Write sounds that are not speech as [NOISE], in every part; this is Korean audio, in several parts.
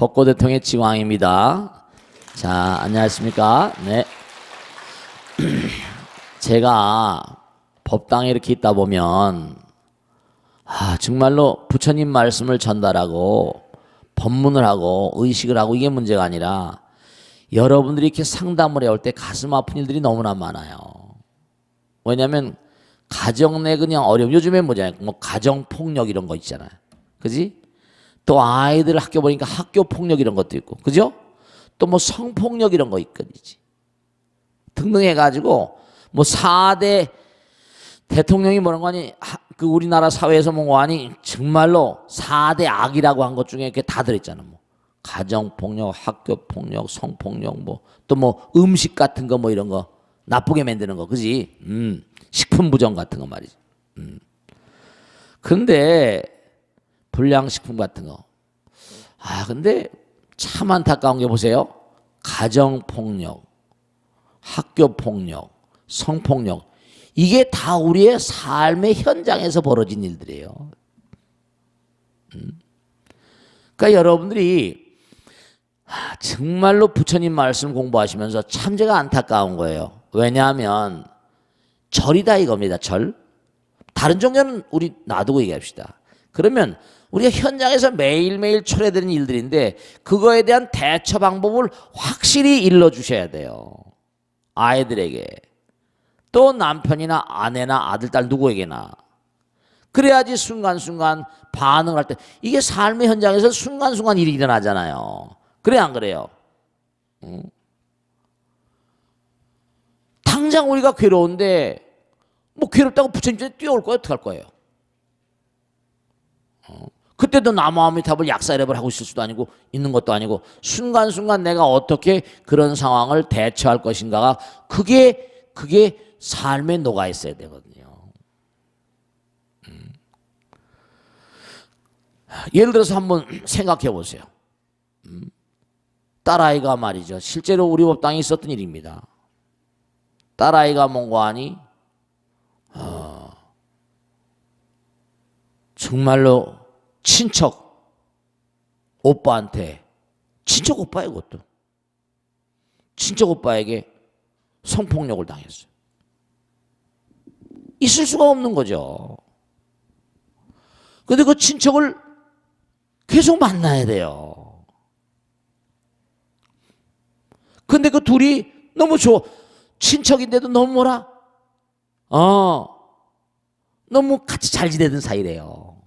벚꽃 대통의 지왕입니다. 자, 안녕하십니까? 네. [CLEARS THROAT] 제가 법당에 이렇게 있다 보면, 아, 정말로 부처님 말씀을 전달하고, 법문을 하고, 의식을 하고, 이게 문제가 아니라, 여러분들이 이렇게 상담을 해올 때 가슴 아픈 일들이 너무나 많아요. 왜냐면, 가정 내 그냥 어려움. 요즘에 뭐잖아요. 뭐, 가정 폭력 이런 거 있잖아요. 그지? 또 아이들 학교 보니까 학교 폭력 이런 것도 있고, 그죠? 또 뭐 성폭력 이런 거 있거든지. 등등 해가지고, 뭐 4대 대통령이 뭐는 거니, 하- 그 우리나라 사회에서 뭐 아니, 정말로 4대 악이라고 한 것 중에 이렇게 다 들어있잖아. 뭐. 가정폭력, 학교폭력, 성폭력, 뭐, 또 뭐 음식 같은 거 뭐 이런 거, 나쁘게 만드는 거, 그지? 음, 식품 부정 같은 거 말이지. 음. 근데, 불량식품 같은 거. 아, 근데 참 안타까운 게 보세요. 가정폭력, 학교폭력, 성폭력. 이게 다 우리의 삶의 현장에서 벌어진 일들이에요. 음. 그러니까 여러분들이 아, 정말로 부처님 말씀 공부하시면서 참 제가 안타까운 거예요. 왜냐하면 절이다 이겁니다. 절. 다른 종교는 우리 놔두고 얘기합시다. 그러면 우리가 현장에서 매일매일 처리되는 일들인데 그거에 대한 대처 방법을 확실히 일러 주셔야 돼요. 아이들에게 또 남편이나 아내나 아들 딸 누구에게나 그래야지 순간순간 반응할 때 이게 삶의 현장에서 순간순간 일이 일어나잖아요. 그래 안 그래요? 응? 당장 우리가 괴로운데 뭐 괴롭다고 부처님께 뛰어올 거야 어떡할 거예요? 어? 그때도 나무아미탑을 약사랩을 하고 있을 수도 아니고 있는 것도 아니고 순간순간 내가 어떻게 그런 상황을 대처할 것인가가 그게 그게 삶에 녹아 있어야 되거든요. 음. 예를 들어서 한번 생각해 보세요. 음. 딸아이가 말이죠. 실제로 우리 법당에 있었던 일입니다. 딸아이가 뭔가 하니 어, 정말로 친척 오빠한테 친척 오빠예요 그것도 친척 오빠에게 성폭력을 당했어요. 있을 수가 없는 거죠. 근데 그 친척을 계속 만나야 돼요. 근데 그 둘이 너무 좋아. 친척인데도 너무 뭐라? 어. 너무 같이 잘 지내던 사이래요.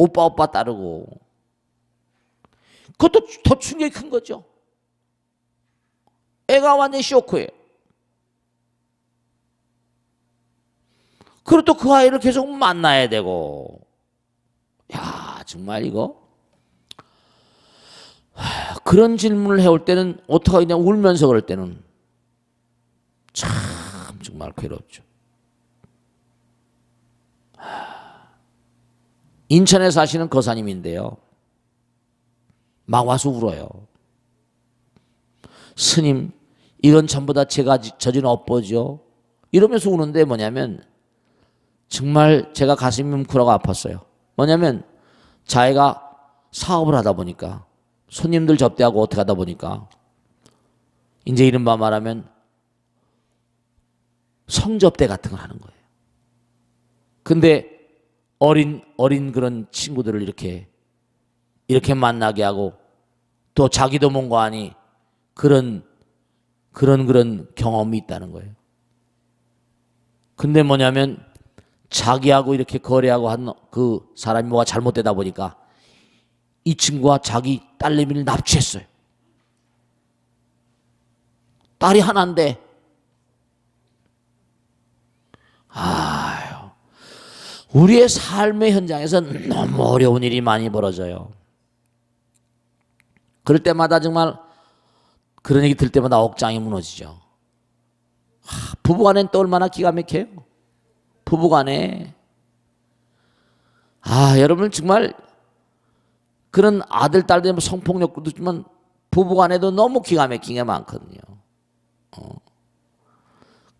오빠 오빠 따르고. 그것도 더 충격이 큰 거죠. 애가 완전 쇼크예요. 그리고 또 그 아이를 계속 만나야 되고. 야, 정말 이거. 하, [SIGHS] 그런 질문을 해올 때는 어떻게 하냐 울면서 그럴 때는 참 정말 괴롭죠. 인천에 사시는 거사님인데요. 막 와서 울어요. 스님, 이건 전부 다 제가 저지른 업보죠. 이러면서 우는데 뭐냐면 정말 제가 가슴이 뭉클하고 아팠어요. 뭐냐면 자기가 사업을 하다 보니까 손님들 접대하고 어떻게 하다 보니까 이제 이른바 말하면 성접대 같은 걸 하는 거예요. 근데 어린 어린 그런 친구들을 이렇게 이렇게 만나게 하고 또 자기도 뭔가 하니 그런 그런 그런 경험이 있다는 거예요. 근데 뭐냐면 자기하고 이렇게 거래하고 한 그 사람이 뭐가 잘못되다 보니까 이 친구가 자기 딸내미를 납치했어요. 딸이 하나인데 아유 우리의 삶의 현장에서 너무 어려운 일이 많이 벌어져요. 그럴 때마다 정말 그런 얘기 들 때마다 억장이 무너지죠. 하, 부부간엔 또 얼마나 기가 막혀요. 부부간에 아 여러분 정말 그런 아들 딸들 뭐 성폭력도 있지만 부부간에도 너무 기가 막힌 게 많거든요. 어.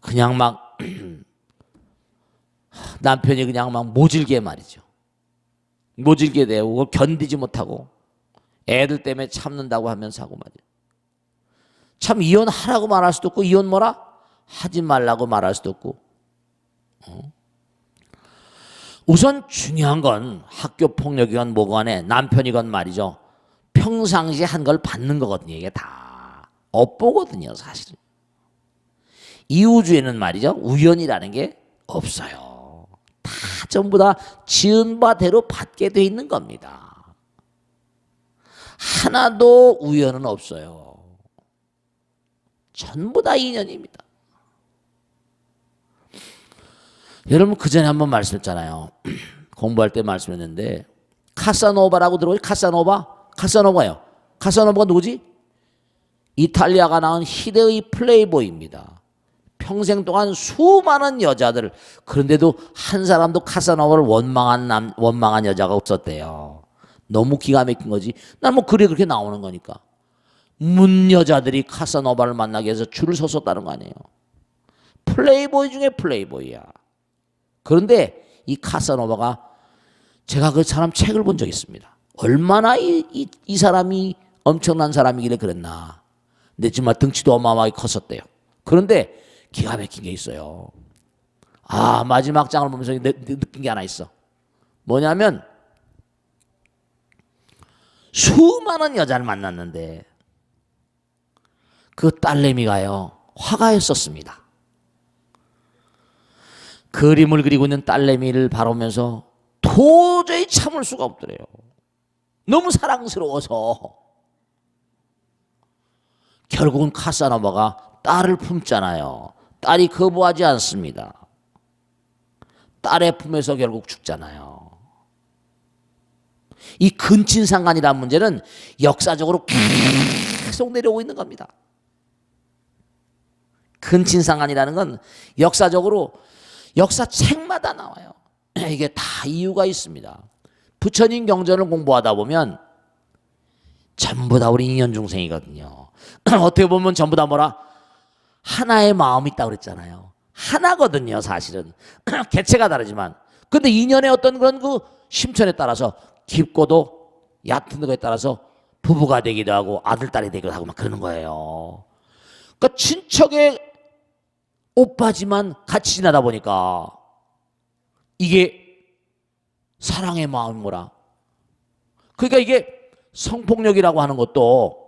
그냥 막 [CLEARS THROAT] 남편이 그냥 막 모질게 말이죠. 모질게 그걸 견디지 못하고 애들 때문에 참는다고 하면 사고 맞아요. 참 이혼하라고 말할 수도 없고 이혼 뭐라 하지 말라고 말할 수도 없고. 어? 우선 중요한 건 학교 폭력이건 뭐건에 남편이건 말이죠. 평상시에 한 걸 받는 거거든요. 이게 다 업보거든요, 사실은. 이 우주에는 말이죠. 우연이라는 게 없어요. 다 전부 다 지은 바대로 받게 돼 있는 겁니다. 하나도 우연은 없어요. 전부 다 인연입니다. 여러분 그 전에 한번 말씀했잖아요. [CLEARS THROAT] 공부할 때 말씀했는데 카사노바라고 들어보죠? 카사노바? 카사노바요. 카사노바가 누구지? 이탈리아가 낳은 희대의 플레이보이입니다. 평생 동안 수많은 여자들 그런데도 한 사람도 카사노바를 원망한 남 원망한 여자가 없었대요. 너무 기가 막힌 거지. 난 뭐 그래 그렇게 나오는 거니까. 문 여자들이 카사노바를 만나기 위해서 줄을 섰었다는 거 아니에요. 플레이보이 중에 플레이보이야. 그런데 이 카사노바가 제가 그 사람 책을 본 적이 있습니다. 얼마나 이, 이, 이 사람이 엄청난 사람이길래 그랬나. 근데 정말 등치도 어마어마하게 컸었대요. 그런데 기가 막힌 게 있어요. 아, 마지막 장을 보면서 느, 느낀 게 하나 있어. 뭐냐면, 수많은 여자를 만났는데, 그 딸내미가요, 화가였었습니다. 그림을 그리고 있는 딸내미를 바라보면서 도저히 참을 수가 없더래요. 너무 사랑스러워서. 결국은 카사노바가 딸을 품잖아요. 딸이 거부하지 않습니다. 딸의 품에서 결국 죽잖아요. 이 근친상간이라는 문제는 역사적으로 계속 내려오고 있는 겁니다. 근친상간이라는 건 역사적으로 역사 책마다 나와요. [CLEARS THROAT] 이게 다 이유가 있습니다. 부처님 경전을 공부하다 보면 전부 다 우리 인연 중생이거든요. [CLEARS THROAT] 어떻게 보면 전부 다 뭐라 하나의 마음이 있다 그랬잖아요. 하나거든요, 사실은. [CLEARS THROAT] 개체가 다르지만. 근데 인연의 어떤 그런 그 심천에 따라서 깊고도 얕은 거에 따라서 부부가 되기도 하고 아들 딸이 되기도 하고 막 그러는 거예요. 그러니까 친척의 오빠지만 같이 지나다 보니까 이게 사랑의 마음이 뭐라. 그러니까 이게 성폭력이라고 하는 것도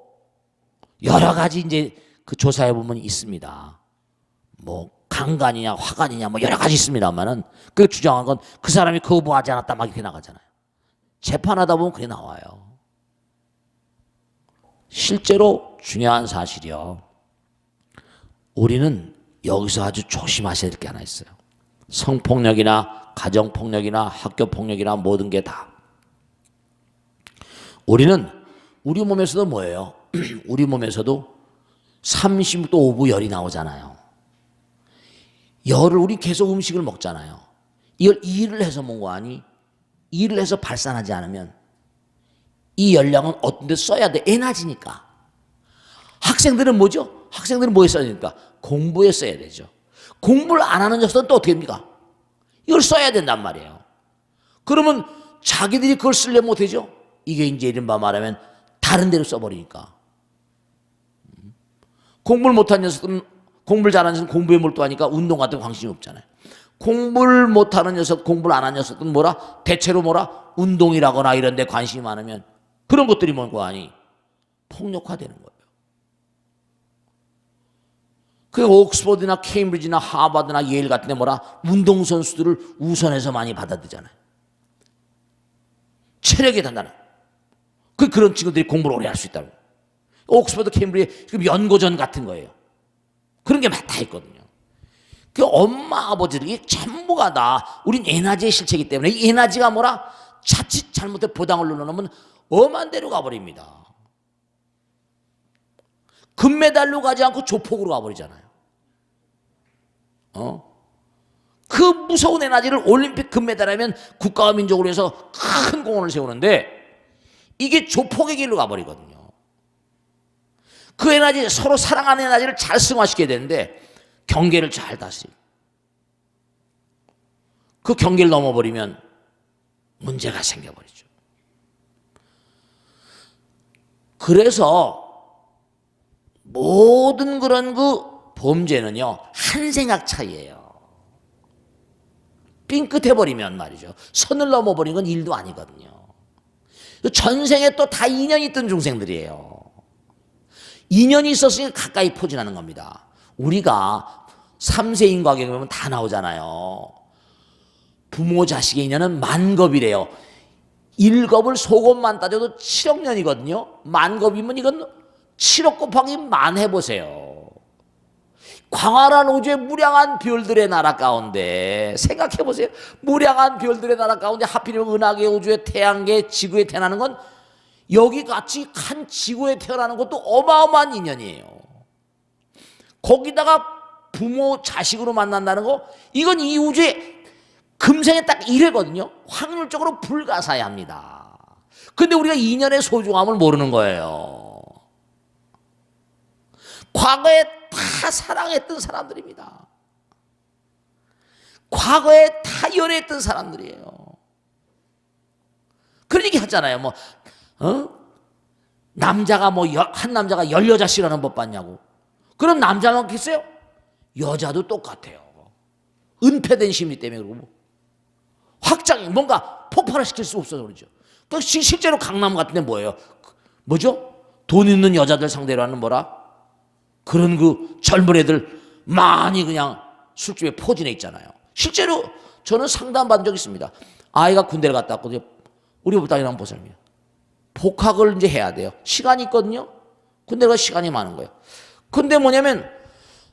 여러 가지 이제 그 조사해 보면 있습니다. 뭐 강간이냐 화간이냐 뭐 여러 가지 있습니다만은 그 주장한 건 그 사람이 거부하지 않았다 막 이렇게 나가잖아요. 재판하다 보면 그게 나와요. 실제로 중요한 사실이요. 우리는 여기서 아주 조심하셔야 될 게 하나 있어요. 성폭력이나 가정폭력이나 학교폭력이나 모든 게 다. 우리는 우리 몸에서도 뭐예요? [CLEARS THROAT] 우리 몸에서도 30도 오브 열이 나오잖아요. 열을 우리 계속 음식을 먹잖아요. 이걸 일을 해서 먹은 거 아니? 일을 해서 발산하지 않으면 이 열량은 어떤 데 써야 돼? 에너지니까. 학생들은 뭐죠? 학생들은 뭐에 써야 되니까? 공부에 써야 되죠. 공부를 안 하는 녀석은 또 어떻게 됩니까? 이걸 써야 된단 말이에요. 그러면 자기들이 그걸 쓰려면 못하죠? 이게 이제 이른바 말하면 다른 데로 써버리니까. 공부를 못한 녀석은 공부를 잘하는 녀석은 공부에 몰두하니까 운동 같은 관심이 없잖아요. 공부를 못하는 녀석, 공부를 안 하는 녀석은 뭐라? 대체로 뭐라? 운동이라거나 이런 데 관심이 많으면 그런 것들이 뭔거 아니? 폭력화되는 거예요. 그 옥스퍼드나 케임브리지나 하버드나 예일 같은 데 뭐라? 운동선수들을 우선해서 많이 받아들잖아요. 체력이 단단해. 그 그런 친구들이 공부를 오래 할 수 있다고. 옥스퍼드 케임브리지 지금 연고전 같은 거예요. 그런 게다 있거든요. 그 엄마 아버지들이 전부가 다 우린 에너지의 실체이기 때문에 이 에너지가 뭐라 자칫 잘못해 보당을 눌러놓으면 엄한 데로 가버립니다. 금메달로 가지 않고 조폭으로 가버리잖아요. 어? 그 무서운 에너지를 올림픽 금메달하면 국가와 민족을 위해서 큰 공헌을 세우는데 이게 조폭의 길로 가버리거든요. 그 에너지 서로 사랑하는 에너지를 잘 승화시켜야 되는데 경계를 잘 다시 그 경계를 넘어버리면 문제가 생겨버리죠. 그래서 모든 그런 그 범죄는요 한 생각 차이예요. 삥끗해버리면 말이죠. 선을 넘어버린 건 일도 아니거든요. 전생에 또 다 인연이 있던 중생들이에요. 인연이 있었으니 가까이 포진하는 겁니다. 우리가 삼세인 과경에 보면 다 나오잖아요. 부모 자식의 인연은 만겁이래요. 일겁을 속옷만 따져도 7억 년이거든요. 만겁이면 이건 7억 곱하기 만 해보세요. 광활한 우주의 무량한 별들의 나라 가운데 생각해 보세요. 무량한 별들의 나라 가운데 하필이면 은하계 우주의 태양계 지구에 태어나는 건 여기 같이 한 지구에 태어나는 것도 어마어마한 인연이에요. 거기다가 부모 자식으로 만난다는 거 이건 이 우주의 금생에 딱 1회거든요. 확률적으로 불가사의합니다. 근데 우리가 인연의 소중함을 모르는 거예요. 과거에 다 사랑했던 사람들입니다. 과거에 다 연애했던 사람들이에요. 그런 얘기 하잖아요. 뭐, 어? 남자가 뭐, 한 남자가 열 여자 싫어하는 법 봤냐고. 그럼 남자만 겠어요? 여자도 똑같아요. 은폐된 심리 때문에 그러고. 확장이 뭔가 폭발을 시킬 수 없어서 그러죠. 그 시- 실제로 강남 같은 데 뭐예요? 그- 뭐죠? 돈 있는 여자들 상대로 하는 뭐라? 그런 그 젊은 애들 많이 그냥 술집에 포진해 있잖아요. 실제로 저는 상담 받은 적 있습니다. 아이가 군대를 갔다 왔거든요. 우리 딸이랑 보세요. 복학을 이제 해야 돼요. 시간이 있거든요. 군대가 시간이 많은 거예요. 근데 뭐냐면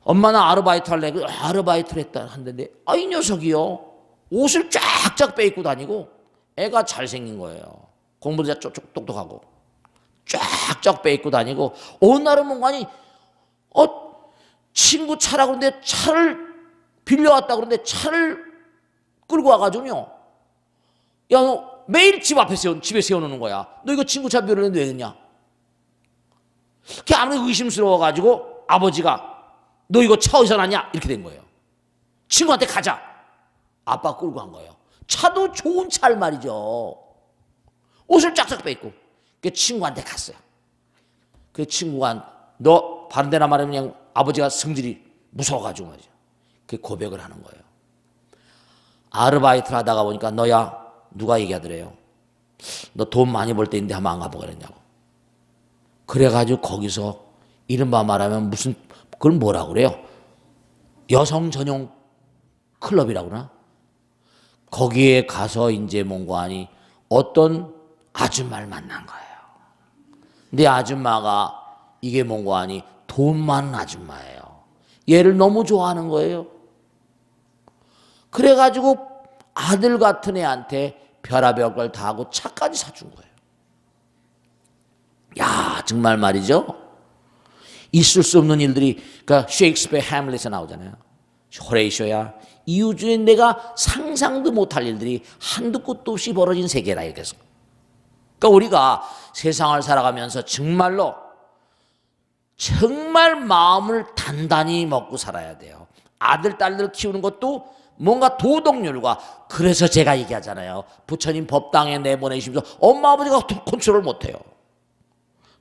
엄마는 아르바이트 할래. 그 아르바이트를 했다 한데 아 이 녀석이요. 옷을 쫙쫙 빼입고 다니고 애가 잘생긴 거예요. 공부도 쪽쪽 똑똑하고 쫙쫙 빼입고 다니고 어느 날은 뭔가니 어 친구 차라 그런데 차를 빌려왔다 그런데 차를 끌고 와가지고요. 야, 너 매일 집 앞에 세워, 집에 세워놓는 거야. 너 이거 친구 차 빌려는데 왜 그랬냐? 그게 아무리 의심스러워가지고 아버지가 너 이거 차 어디서 났냐? 이렇게 된 거예요. 친구한테 가자. 아빠 끌고 간 거예요. 차도 좋은 차를 말이죠. 옷을 쫙쫙 빼입고. 그 친구한테 갔어요. 그 친구가 너 바른 데나 말하면 그냥 아버지가 성질이 무서워가지고 말이죠. 그 고백을 하는 거예요. 아르바이트를 하다가 보니까 너야 누가 얘기하더래요. 너 돈 많이 벌 때인데 한번 안 가보고 그랬냐고. 그래가지고 거기서 이른바 말하면 무슨 그걸 뭐라고 그래요? 여성 전용 클럽이라고 그러나? 거기에 가서 이제 뭔가 하니 어떤 아줌마를 만난 거예요. 근데 아줌마가 이게 뭔가 하니 돈 많은 아줌마예요. 얘를 너무 좋아하는 거예요. 그래가지고 아들 같은 애한테 별의별 걸 다 하고 차까지 사준 거예요. 야, 정말 말이죠. 있을 수 없는 일들이, 그러니까 셰익스피어 해밀릿에 나오잖아요. 호레이쇼야. 이 우주에 내가 상상도 못할 일들이 한두 끝도 없이 벌어진 세계라 이렇게서. 그러니까 우리가 세상을 살아가면서 정말로 정말 마음을 단단히 먹고 살아야 돼요. 아들, 딸들 키우는 것도 뭔가 도덕률과 그래서 제가 얘기하잖아요. 부처님 법당에 내보내시면서 엄마 아버지가 도- 컨트롤 못해요.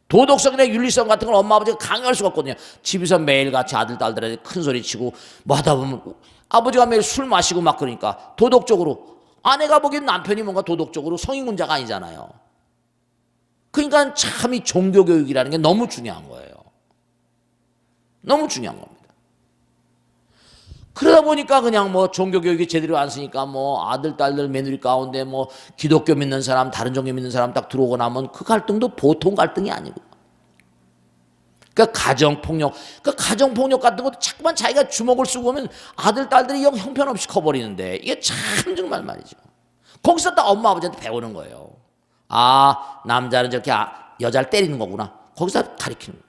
도덕성이나 윤리성 같은 걸 엄마 아버지가 강요할 수가 없거든요. 집에서 매일같이 아들 딸들한테 큰 소리 치고 뭐 하다 보면 아버지가 매일 술 마시고 막 그러니까 도덕적으로 아내가 보기엔 남편이 뭔가 도덕적으로 성인군자가 아니잖아요. 그러니까 참 이 종교 교육이라는 게 너무 중요한 거예요. 너무 중요한 겁니다. 그러다 보니까 그냥 뭐 종교 교육이 제대로 안 쓰니까 뭐 아들, 딸들 며느리 가운데 뭐 기독교 믿는 사람, 다른 종교 믿는 사람 딱 들어오고 나면 그 갈등도 보통 갈등이 아니고. 그러니까 가정 폭력, 그 가정 폭력 같은 것도 자꾸만 자기가 주먹을 쓰고 오면 아들, 딸들이 영 형편없이 커버리는데 이게 참 정말 말이죠. 거기서 딱 엄마, 아버지한테 배우는 거예요. 아, 남자는 저렇게 아- 여자를 때리는 거구나. 거기서 가리키는 거예요.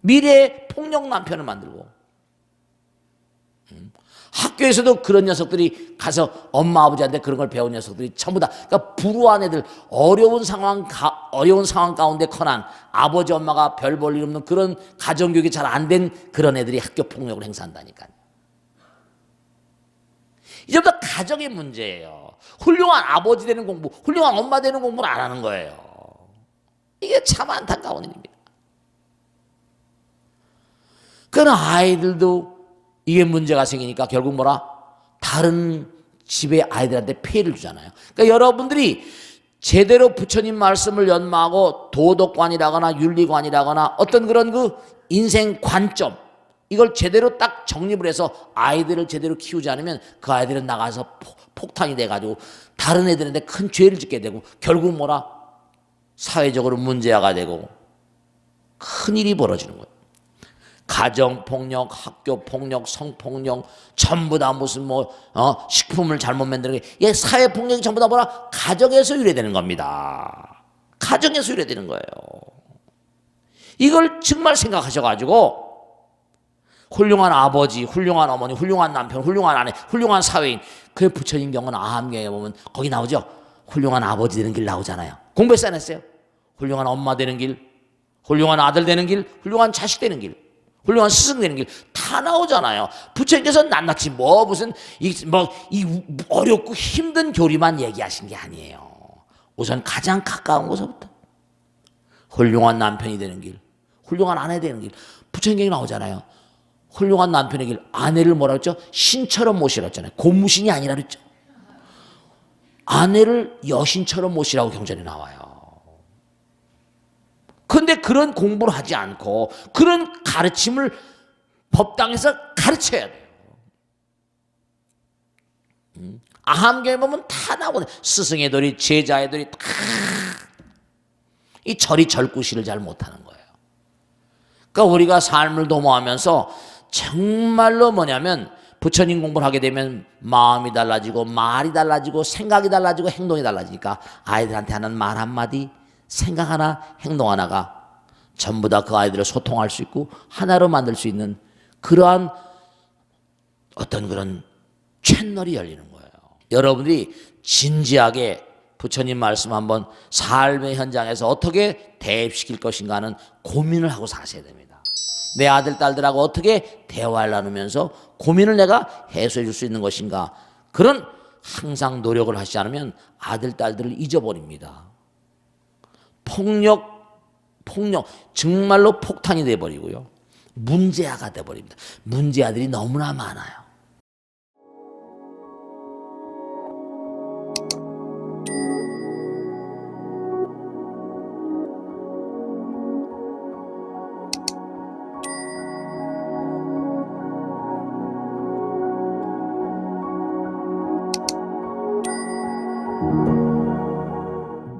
미래의 폭력 남편을 만들고. 음. 학교에서도 그런 녀석들이 가서 엄마 아버지한테 그런 걸 배운 녀석들이 전부 다 그러니까 불우한 애들 어려운 상황 가, 어려운 상황 가운데 커난 아버지 엄마가 별 볼 일 없는 그런 가정 교육이 잘 안 된 그런 애들이 학교 폭력을 행사한다니까요. 이제부터 가정의 문제예요. 훌륭한 아버지 되는 공부, 훌륭한 엄마 되는 공부는 안 하는 거예요. 이게 참 안타까운 일입니다. 그런 아이들도 이게 문제가 생기니까 결국 뭐라 다른 집의 아이들한테 피해를 주잖아요. 그러니까 여러분들이 제대로 부처님 말씀을 연마하고 도덕관이라거나 윤리관이라거나 어떤 그런 그 인생 관점 이걸 제대로 딱 정립을 해서 아이들을 제대로 키우지 않으면 그 아이들은 나가서 폭- 폭탄이 돼가지고 다른 애들한테 큰 죄를 짓게 되고 결국 뭐라 사회적으로 문제화가 되고 큰 일이 벌어지는 거예요. 가정 폭력, 학교 폭력, 성폭력 전부 다 무슨 뭐 어, 식품을 잘못 만드는 게 이게 사회 폭력이 전부 다 뭐라 가정에서 유래되는 겁니다. 가정에서 유래되는 거예요. 이걸 정말 생각하셔가지고 훌륭한 아버지, 훌륭한 어머니, 훌륭한 남편, 훌륭한 아내, 훌륭한 사회인 그 부처님 경우는 아함경에 보면 거기 나오죠. 훌륭한 아버지 되는 길 나오잖아요. 공부했어 안 했어요? 훌륭한 엄마 되는 길, 훌륭한 아들 되는 길, 훌륭한 자식 되는 길, 훌륭한 스승 되는 길 다 나오잖아요. 부처님께서 낱낱이 뭐 무슨 이뭐이 어렵고 힘든 교리만 얘기하신 게 아니에요. 우선 가장 가까운 곳부터 훌륭한 남편이 되는 길, 훌륭한 아내 되는 길. 부처님경이 나오잖아요. 훌륭한 남편의 길, 아내를 뭐라 그랬죠? 신처럼 모시라 했잖아요. 고무신이 아니라 그랬죠. 아내를 여신처럼 모시라고 경전에 나와요. 근데 그런 공부를 하지 않고 그런 가르침을 법당에서 가르쳐야 돼요. 음. 아함경에 보면 다 나오거든요. 스승의 도리, 제자의 도리 다. 이 절이 절구시를 잘 못하는 거예요. 그러니까 우리가 삶을 도모하면서 정말로 뭐냐면 부처님 공부를 하게 되면 마음이 달라지고 말이 달라지고 생각이 달라지고 행동이 달라지니까 아이들한테 하는 말 한마디 생각 하나 행동 하나가 전부 다 그 아이들을 소통할 수 있고 하나로 만들 수 있는 그러한 어떤 그런 채널이 열리는 거예요. 여러분들이 진지하게 부처님 말씀 한번 삶의 현장에서 어떻게 대입시킬 것인가는 고민을 하고 사셔야 됩니다. 내 아들, 딸들하고 어떻게 대화를 나누면서 고민을 내가 해소해 줄 수 있는 것인가. 그런 항상 노력을 하시지 않으면 아들, 딸들을 잊어버립니다. 폭력, 폭력, 정말로 폭탄이 돼버리고요. 문제아가 돼버립니다. 문제아들이 너무나 많아요.